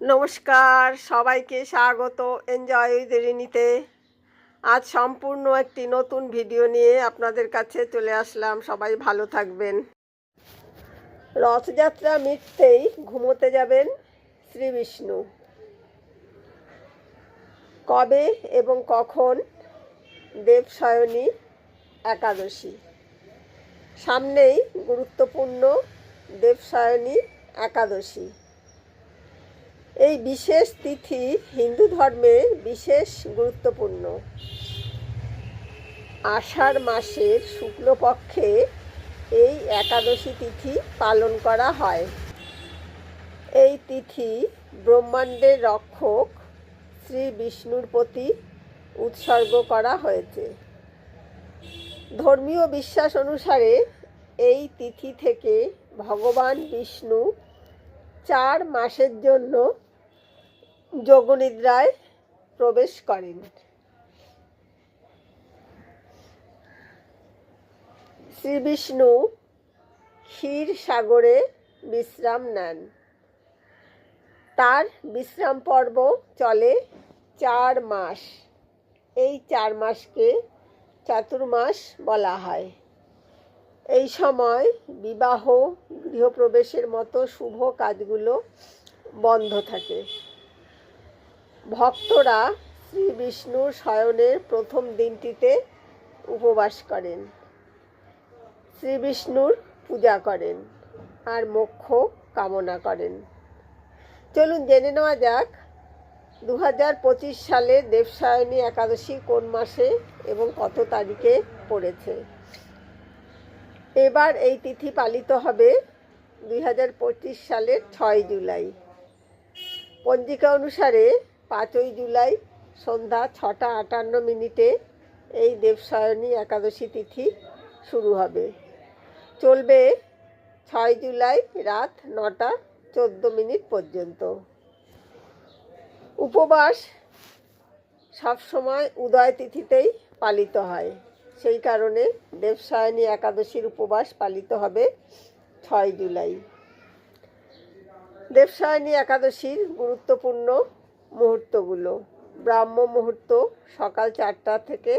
নমস্কার, সবাইকে স্বাগত এনজয় উইথ রিনিতে আজ সম্পূর্ণ একটি নতুন ভিডিও নিয়ে আপনাদের কাছে চলে আসলাম। সবাই ভালো থাকবেন। রথযাত্রা মিটতেই ঘুমোতে যাবেন শ্রী বিষ্ণু। কবে এবং কখন? দেবসায়নী একাদশী। সামনেই গুরুত্বপূর্ণ দেবসায়নী একাদশী। এই বিশেষ তিথি হিন্দু ধর্মে বিশেষ গুরুত্বপূর্ণ। আষাঢ় মাসের শুক্লপক্ষে এই একাদশী তিথি পালন করা হয়। এই তিথি ব্রহ্মাণ্ডের রক্ষক শ্রী বিষ্ণুর প্রতি উৎসর্গ করা হয়েছে। ধর্মীয় বিশ্বাস অনুসারে এই তিথি থেকে ভগবান বিষ্ণু চার মাসের জন্য যোগনিদ্রায় প্রবেশ করেন। শ্রীবিষ্ণু ক্ষীর সাগরে বিশ্রাম নেন। তার বিশ্রাম পর্ব চলে চার মাস। এই চার মাসকে চাতুর্মাস বলা হয়। এই সময় বিবাহ, গৃহপ্রবেশের মতো শুভ কাজগুলো বন্ধ থাকে। ভক্তরা শ্রী বিষ্ণুর শয়নের প্রথম দিনটিতে উপবাস করেন। শ্রী বিষ্ণুর পূজা করেন আর মোক্ষ কামনা করেন। চলুন জেনে নেওয়া যাক দু হাজার পঁচিশ সালের দেবসায়নী একাদশী কোন মাসে এবং কত তারিখে পড়েছে? এবার এই তিথি পালিত হবে দুই হাজার পঁচিশ সালের ছয় জুলাই। পঞ্জিকা অনুসারে পাঁচই জুলাই সন্ধ্যা ছটা আটান্ন মিনিটে এই দেবসায়নী একাদশী তিথি শুরু হবে। চলবে ছয় জুলাই রাত নটা চোদ্দ মিনিট পর্যন্ত। উপবাস সবসময় উদয় তিথিতেই পালিত হয়। সেই কারণে দেবসায়নী একাদশীর উপবাস পালিত হবে ছয় জুলাই। দেবসায়নী একাদশীর গুরুত্বপূর্ণ মুহূর্তগুলো। ব্রাহ্ম মুহূর্ত সকাল চারটা থেকে